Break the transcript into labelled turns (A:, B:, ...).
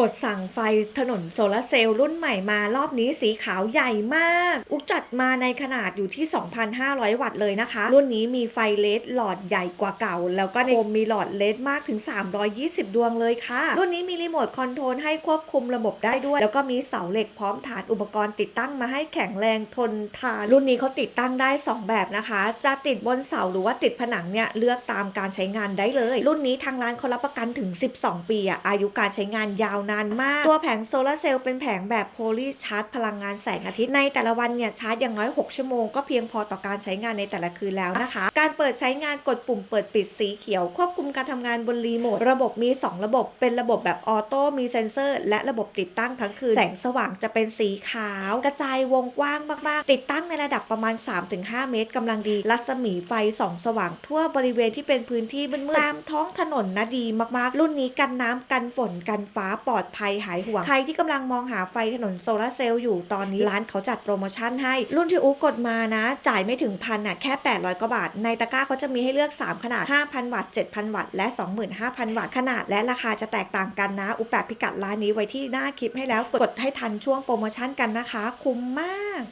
A: กดสั่งไฟถนนโซลาร์เซลล์รุ่นใหม่มารอบนี้สีขาวใหญ่มาก อุกจัดมาในขนาดอยู่ที่ 2,500 วัตต์เลยนะคะ รุ่นนี้มีไฟเลสหลอดใหญ่กว่าเก่า แล้วก็ในโคมมีหลอดเลสมากถึง 320 ดวงเลยค่ะ รุ่นนี้มีรีโมทคอนโทรลให้ควบคุมระบบได้ด้วย แล้วก็มีเสาเหล็กพร้อมฐานอุปกรณ์ติดตั้งมาให้แข็งแรงทนทาน รุ่นนี้เขาติดตั้งได้ 2 แบบนะคะ จะติดบนเสาหรือว่าติดผนังเนี่ยเลือกตามการใช้งานได้เลย รุ่นนี้ทางร้านเขารับประกันถึง 12 ปีอะอายุการใช้งานยาวนานมาก ตัวแผงโซลาร์เซลล์เป็นแผงแบบโพลีชาร์จพลังงานแสงอาทิตย์ในแต่ละวันเนี่ยชาร์จอย่างน้อย 6 ชั่วโมงก็เพียงพอต่อการใช้งานในแต่ละคืนแล้วนะคะ การเปิดใช้งานกดปุ่มเปิดปิดสีเขียว ควบคุมการทำงานบนรีโมทระบบมี 2 ระบบ เป็นระบบแบบออโต้มีเซ็นเซอร์ และระบบติดตั้งทั้งคืน แสงสว่างจะเป็นสีขาว กระจายวงกว้างมากๆ ติดตั้งในระดับประมาณ 3-5 เมตรกำลังดี รัศมีไฟส่องสว่างทั่วบริเวณที่เป็นพื้นที่มืดๆตามท้องถนนนะดีมากๆ รุ่นนี้กันน้ำกันฝนกันฟ้าปลอดภัยหายห่วง ใครที่กำลังมองหาไฟถนนโซลาร์เซลล์อยู่ตอนนี้ร้านเขาจัดโปรโมชั่นให้ รุ่นที่อูกดมานะ จ่ายไม่ถึงพันอะแค่ 800กว่าบาท ในตะกร้าเขาจะมีให้เลือก 3 ขนาด 5,000 วัตต์ 7,000 วัตต์ และ 25,000 วัตต์ ขนาดและราคาจะแตกต่างกันนะ อุปแปะพิกัดร้านนี้ไว้ที่หน้าคลิปให้แล้วกดให้ทันช่วงโปรโมชั่นกันนะคะ คุ้มมาก